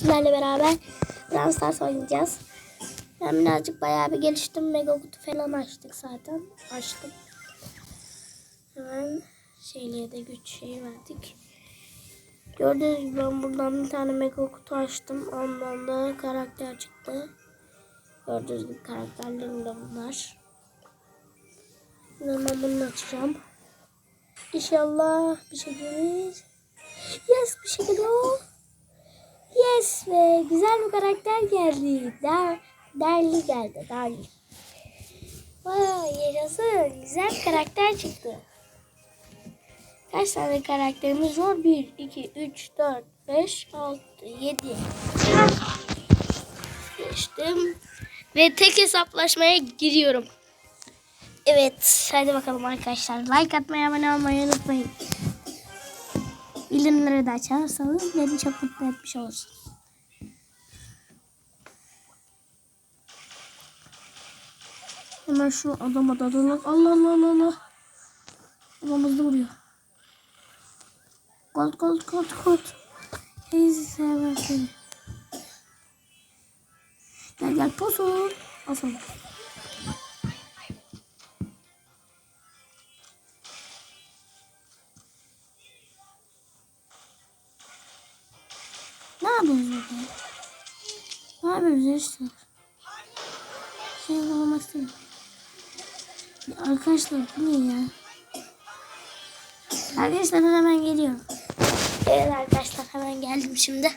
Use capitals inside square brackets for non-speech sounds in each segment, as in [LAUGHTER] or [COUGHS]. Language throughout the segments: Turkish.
Sizlerle beraber Brawl Stars oynayacağız. Ben birazcık bayağı bir geliştim. Mega kutu falan açtık zaten. Açtım. Hemen şeyliğe de güç şeyi verdik. Gördüğünüz gibi ben buradan bir tane mega kutu açtım. Ondan da karakter çıktı. Gördüğünüz gibi karakterlerim de bunlar. Şimdi ben bunu açacağım. İnşallah bir şey gelir. Yes bir şey geliyor. Yes ve güzel bir karakter geldi. Der, derli geldi. Derli. Vay yaşasın. Güzel karakter çıktı. Kaç tane karakterimiz var? 1, 2, 3, 4, 5, 6, 7. Geçtim. Ve tek hesaplaşmaya giriyorum. Evet. Hadi bakalım arkadaşlar. Like atmayı, abone olmayı unutmayın. Bildirimleri de açarsanız beni çok mutlu etmiş olursunuz. Hemen şu adama da dalalım. Allah Allah Allah Allah. Adam hızlı vuruyor. Gold gold gold gold. Heyzi sever seni. Gel gel posun. Al. İşte? Şey istemiyorum. Ya Arkadaşlar bu ne ya? Arkadaşlar hemen geliyorum. Evet arkadaşlar hemen geldim şimdi.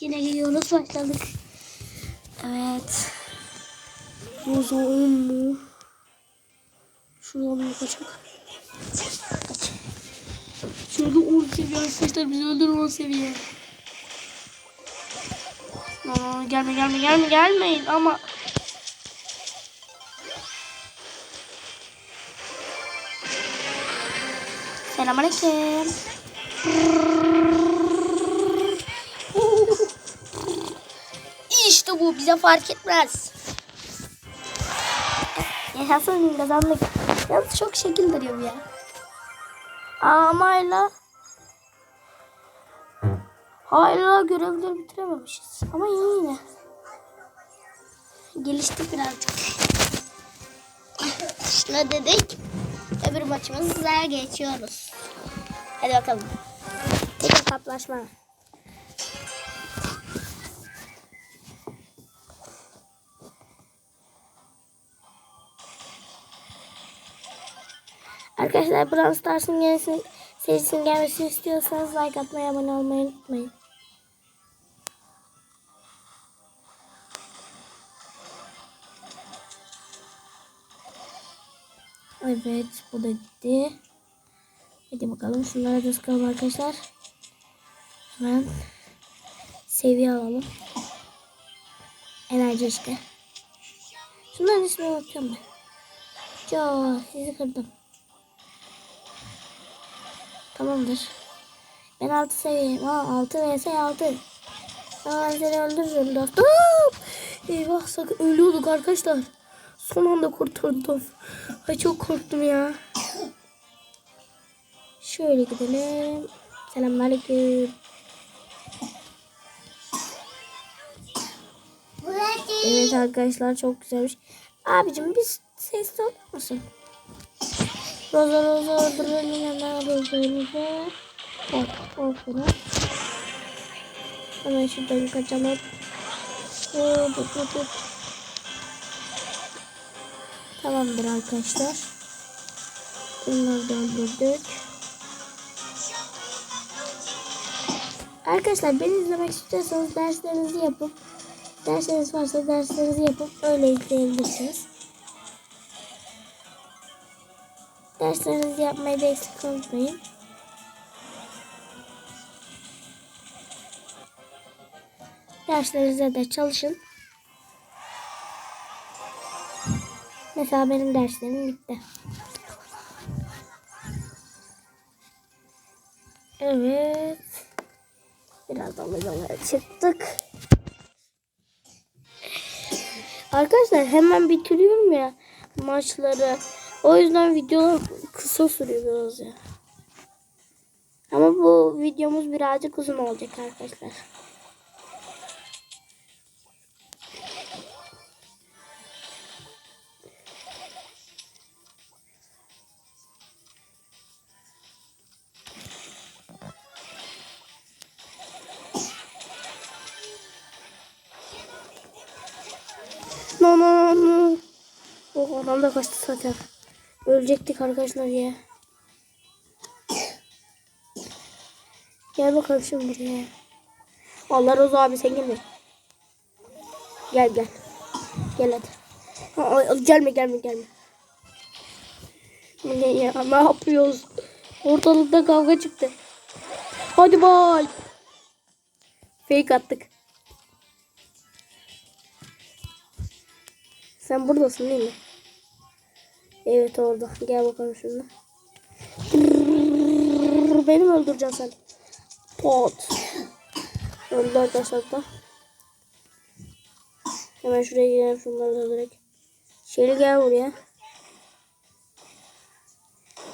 Yine gidiyoruz başladık. Evet. Bu zor mu? Şuradan mı kaçak? Şurada 10 seviye arkadaşlar bizi öldürür 10 seviye. Aa, gelme gelme gelme gelmeyin ama Selamünaleyküm. İşte bu bize fark etmez. Yaşasın kazandık. Yalnız çok şekil duruyor bu ya. Ama hala görevleri bitirememişiz. Ama iyi yine. Geliştik birazcık. Şuna dedik. Öbür maçımıza geçiyoruz. Hadi bakalım. Tek hesaplaşma. Arkadaşlar Brawl Stars'ın serisinin gelmesini istiyorsanız like atmayı, abone olmayı unutmayın. Evet bu da gitti. Hadi bakalım şunlara da sıkalım arkadaşlar. Hemen seviye alalım. Enerji işte. Şunların ismini bakıyorum ben. Çok sizi kırdım. Tamamdır. Ben 6 seviyeyim. Aa 6 vs 6. Aa seni öldürürüm dostum. Eyvah sakın ölüyorduk arkadaşlar. Son anda kurtuldum. Ay çok korktum ya. Şöyle gidelim. Selamünaleyküm. Evet arkadaşlar çok güzelmiş. Abicim biz ses olur musun? Roza roza drolina roza roza. Hop hop bunu. Hemen şuradan kaçalım. Hop hop hop. Tamamdır arkadaşlar. Bunları da öldürdük. Arkadaşlar beni izlemek istiyorsanız derslerinizi yapıp dersleriniz varsa derslerinizi yapıp öyle izleyebilirsiniz. Derslerinizi yapmayı da eksik unutmayın. Derslerinize de çalışın. Mesela benim derslerim bitti. Evet. Birazdan videolara çıktık. Arkadaşlar hemen bitiriyorum ya maçları. O yüzden videolar kısa sürüyor biraz ya. Ama bu videomuz birazcık uzun olacak arkadaşlar. Oh adam da kaçtı zaten. Ölecektik arkadaşlar ya. Gel bakalım şimdi buraya. Allah Roza abi sen gelme. Gel gel. Gel hadi. Ay, gelme gelme gelme. Ne ya ne yapıyoruz? Ortalıkta kavga çıktı. Hadi bay. Fake attık. Sen buradasın değil mi? Evet orada. Gel bakalım şimdi. Beni mi öldüreceksin sen? Pot. Öldü arkadaşlar da. Hemen şuraya girelim şunları da direkt. Şeli gel buraya.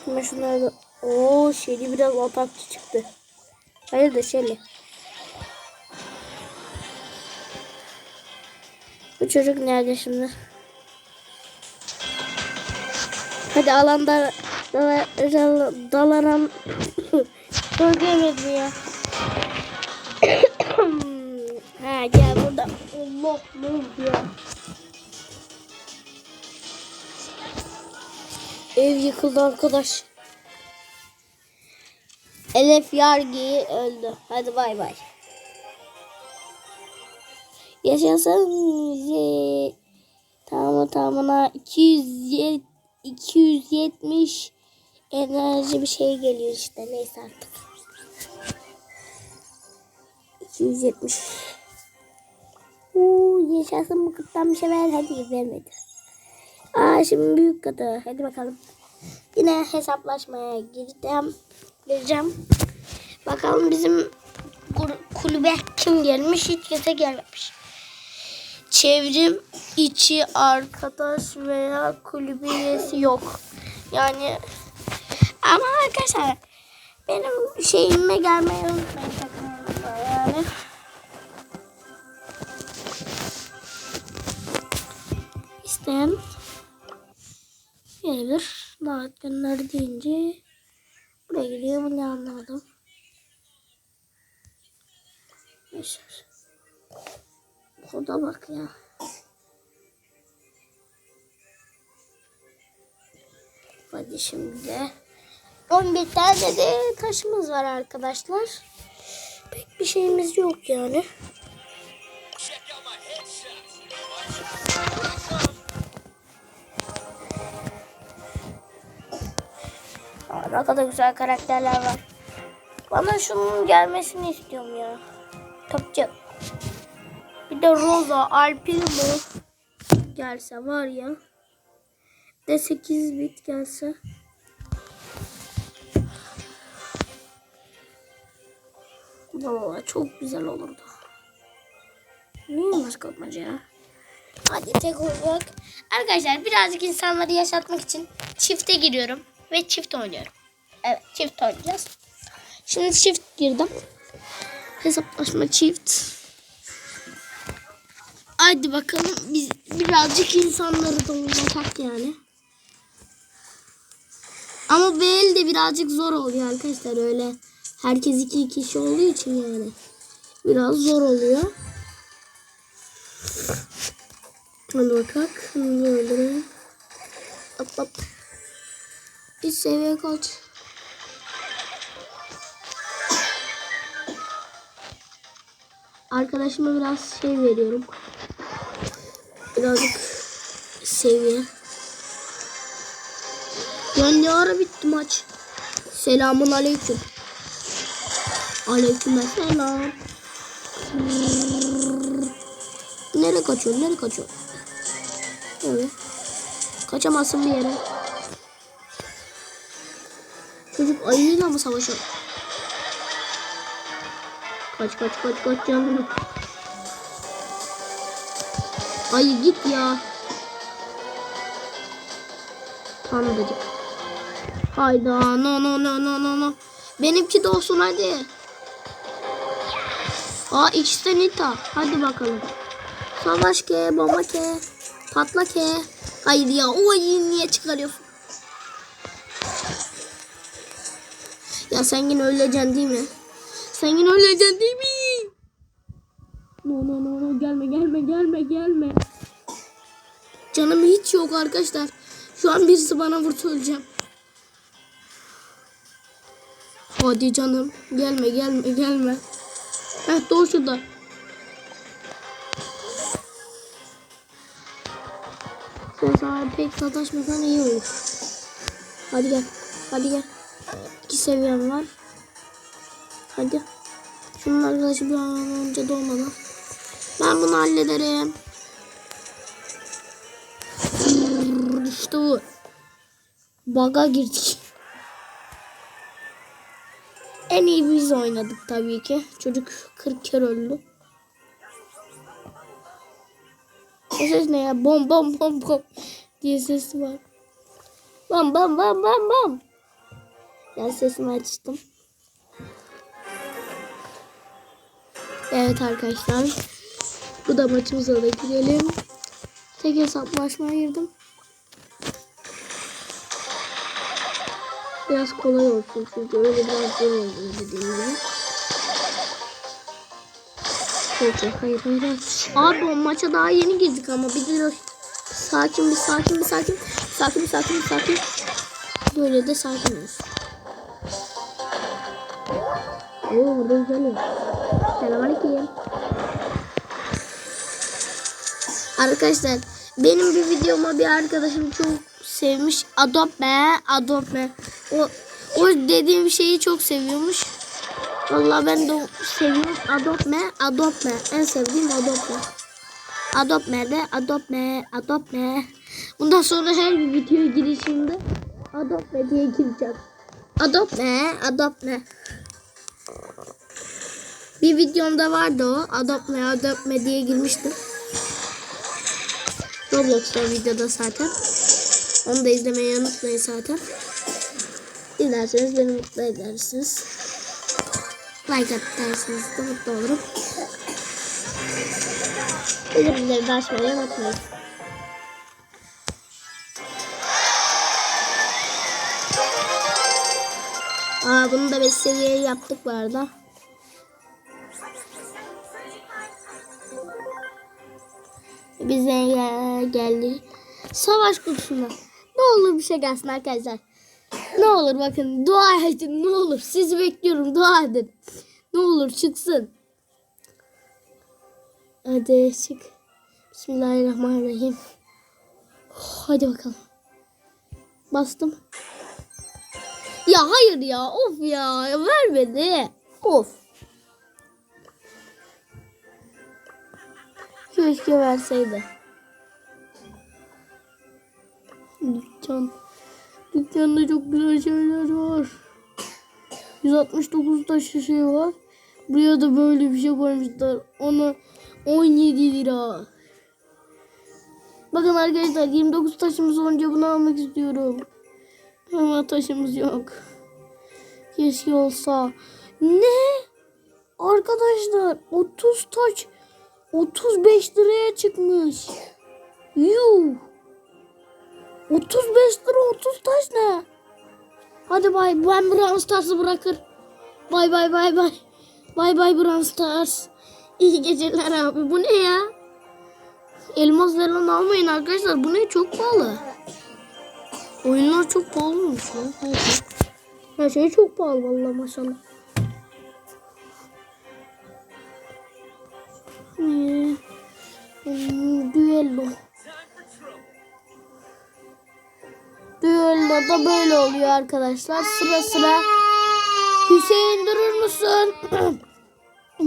Hemen şunları da. Oo Şeli biraz atakçı çıktı. Hayır da Şeli. Bu çocuk nerede şimdi? Hadi alanda dala, dala, dalanan Öldüremedi [LAUGHS] ya. [COUGHS] ha gel burada. Allah ne oldu ya? Ev yıkıldı arkadaş. Elif Yargi öldü. Hadi bay bay. Yaşasın. Ye- Tamam tamamına 200 270 enerji bir şey geliyor işte neyse artık. 270 Uuu yaşasın bu kıttan bir şey ver hadi vermedi. Aa şimdi büyük katı hadi bakalım. Yine hesaplaşmaya gireceğim. Gireceğim. Bakalım bizim kulübe kim gelmiş hiç kimse gelmemiş. Çevrim içi arkadaş veya kulübe üyesi yok. Yani ama arkadaşlar benim şeyime gelmeyi unutmayın takımlarıma yani. İsteyen gelir. Davet gönder deyince buraya geliyor. Bu ne anlamadım. Yaşar. Koda bak ya. Hadi şimdi de 11 tane de taşımız var arkadaşlar. Pek bir şeyimiz yok yani. Ne kadar güzel karakterler var. Bana şunun gelmesini istiyorum ya. Topçu. De Rosa, Alpino gelse var ya. De 8 bit gelse. Valla çok güzel olurdu. Niye başka atmaca ya? Hadi tek olarak. Arkadaşlar birazcık insanları yaşatmak için çifte giriyorum. Ve çift oynuyorum. Evet çift oynayacağız. Şimdi çift girdim. Hesaplaşma çift. Hadi bakalım biz birazcık insanları doldursak yani. Ama bu el de birazcık zor oluyor arkadaşlar öyle. Herkes iki kişi olduğu için yani. Biraz zor oluyor. Hadi bakalım. Böyle. Hop hop. Bir seviye kaç? Arkadaşıma biraz şey veriyorum. Birazcık seviye. Ya ne ara bitti maç? Selamun aleyküm. Aleyküm selam. Nereye kaçıyor? Nereye kaçıyor? Evet. Kaçamazsın bir yere. Çocuk ayıyla mı savaşıyor? Kaç kaç kaç kaç canım. Ayı git ya. Tanıdık. Hayda no no no no no no. Benimki de olsun hadi. Aa ikisi Nita. Hadi bakalım. Savaş ke, bomba ke, patla ke. Hayır ya o ayıyı niye çıkarıyorsun? Ya sen yine öleceksin değil mi? Sen yine öleceksin değil mi? No no no no gelme gelme gelme gelme. Canım hiç yok arkadaşlar. Şu an birisi bana vursa öleceğim. Hadi canım. Gelme gelme gelme. Heh doğru şurada. Sen sana pek sataşmasan iyi olur. Hadi gel. Hadi gel. İki seviyem var. Hadi. Şunun arkadaşı bir an önce dolmadan. Ben bunu hallederim. İşte bu. Baga girdik. En iyi biz oynadık tabii ki. Çocuk 40 kere öldü. O ses ne ya? Bom bom bom bom diye sesi var. Bam bam bam bam bam. Ben sesimi açtım. Evet arkadaşlar. Bu da maçımıza da girelim. Tek hesaplaşmaya girdim. Biraz kolay olsun çünkü öyle biraz zor oldu dediğim gibi. Peki hayır hayır hayır. Abi o maça daha yeni girdik ama bir de sakin bir sakin bir sakin. Sakin bir sakin bir sakin. Böyle de sakin olsun. Oo burada güzel. Selamünaleyküm. Arkadaşlar benim bir videoma bir arkadaşım çok sevmiş. Adobe, Adobe. O, o dediğim şeyi çok seviyormuş. Vallahi ben de seviyorum. Adobe, Adobe. En sevdiğim Adobe. Adobe de Adobe, Adobe. Bundan sonra her bir video girişimde Adobe diye gireceğim. Adobe, Adobe. Bir videomda vardı o. Adobe, Adobe diye girmiştim. Roblox'ta videoda zaten. Onu da izlemeyi unutmayın zaten. İzlerseniz beni mutlu edersiniz. Like atarsanız da mutlu olurum. Bildirimleri de açmayı unutmayın. Aa bunu da 5 seviyeye yaptık bu arada. Bize gel- geldi. Savaş kutusuna. Ne olur bir şey gelsin arkadaşlar. Ne olur bakın dua edin ne olur. Sizi bekliyorum dua edin. Ne olur çıksın. Hadi çık. Bismillahirrahmanirrahim. Hadi bakalım. Bastım. Ya hayır ya of ya vermedi. Of. Keşke verseydi. Dükkan. Dükkanda çok güzel şeyler var. 169 taş şey var. Buraya da böyle bir şey koymuşlar. Ona 17 lira. Bakın arkadaşlar 29 taşımız olunca bunu almak istiyorum. Ama taşımız yok. Keşke olsa. Ne? Arkadaşlar 30 taş 35 liraya çıkmış. Yuh. 35 lira 30 taş ne? Hadi bay ben Brawl Stars'ı bırakır. Bay bay bay bay. Bay bay Brawl Stars. İyi geceler abi. Bu ne ya? Elmas falan almayın arkadaşlar. Bu ne? Çok pahalı. Oyunlar çok pahalıymış lan. Her şey, her şey çok pahalı vallahi maşallah. Düello. Düello da böyle oluyor arkadaşlar. Sıra sıra. Hüseyin durur musun?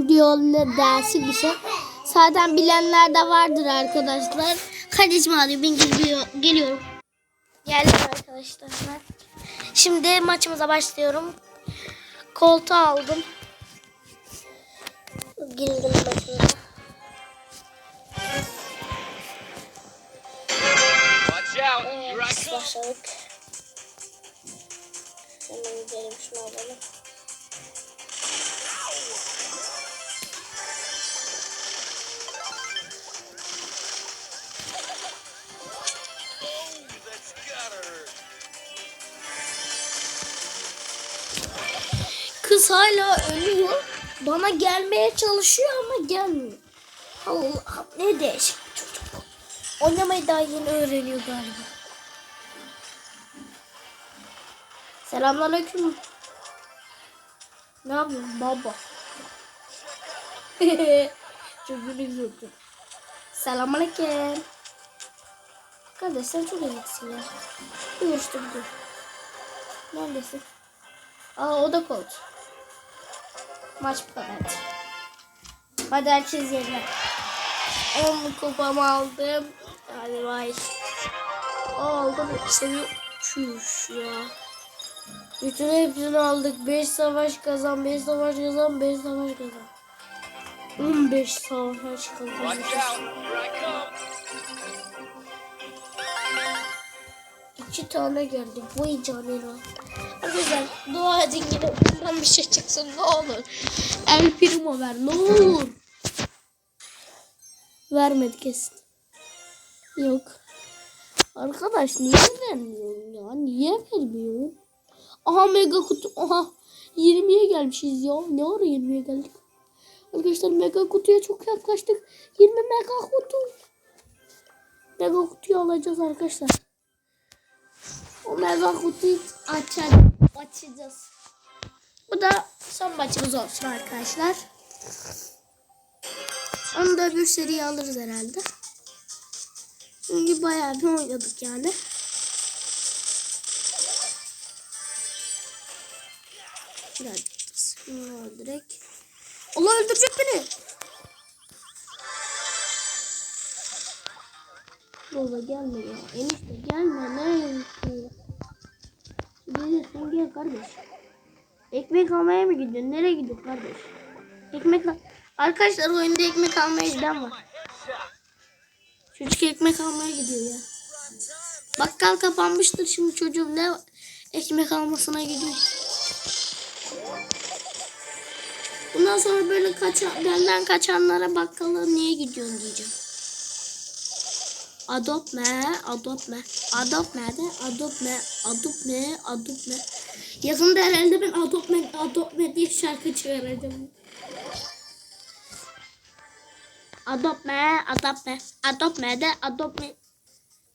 Düello dersi bir şey. Zaten bilenler de vardır arkadaşlar. Kardeşim abi ben geliyor, geliyorum. Geldim arkadaşlar. Şimdi maçımıza başlıyorum. Koltuğu aldım. Girdim maçımıza. Başladık. Hemen gidelim şunu alalım. Kız hala ölüyor. Bana gelmeye çalışıyor ama gelmiyor. Allah ne değişik. Oynamayı daha yeni öğreniyor galiba. Selamünaleyküm. Ne yapıyorsun baba? [LAUGHS] çok gülüyorum. Selamünaleyküm. Kardeş sen çok iyisin ya. Görüştüm dur. Neredesin? Aa o da kod. Maç bu kadar. Hadi herkes yerine. 10 kupamı aldım. Hadi bay. Aldım. Seviyorum. Çüş ya. Bütün hepsini aldık. 5 savaş kazan, 5 savaş kazan, 5 savaş kazan. 15 savaş kazan. İki tane geldi. Vay canına. Arkadaşlar dua edin yine bundan bir şey çıksın ne olur. El primo ver ne olur. Vermedi kesin. Yok. Arkadaş niye vermiyorsun ya? Niye vermiyorsun? Aha mega kutu. Aha 20'ye gelmişiz ya. Ne ara 20'ye geldik? Arkadaşlar mega kutuya çok yaklaştık. 20 mega kutu. Mega kutuyu alacağız arkadaşlar. O mega kutuyu açacağız. açacağız. Bu da son maçımız olsun arkadaşlar. Onu da bir seri alırız herhalde. Çünkü bayağı bir oynadık yani. Biraz şunu direkt. Allah öldürecek beni. Baba gelme ya. Enişte gelme. Ne? Gelirsin gel kardeş. Ekmek almaya mı gidiyorsun? Nereye gidiyorsun kardeş? Ekmek al. Arkadaşlar oyunda ekmek almaya giden var. Çocuk ekmek almaya gidiyor ya. Bakkal kapanmıştır şimdi çocuğum ne ekmek almasına gidiyor. Bundan sonra böyle kaçan, benden kaçanlara bakkala niye gidiyorsun diyeceğim. Adopt me, adopt me, de, adopt me, adopt me, adopt me. Herhalde ben adopt me, adopt me diye şarkı çıkaracağım. Adopt me, adopt me, adopt me de, adopt me.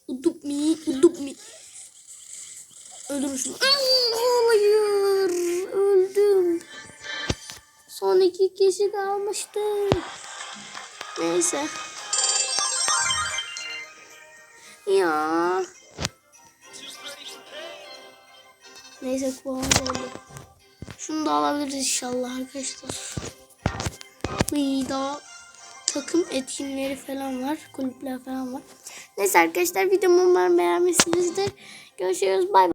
Adopt me, adopt me. Öldürün şunu. Hayır, öldüm. Son iki kişi kalmıştı. Neyse. Ya. Neyse puan oldu. Şunu da alabiliriz inşallah arkadaşlar. Bir daha takım etkinleri falan var. Kulüpler falan var. Neyse arkadaşlar videomu umarım beğenmişsinizdir. Görüşürüz. Bay bay.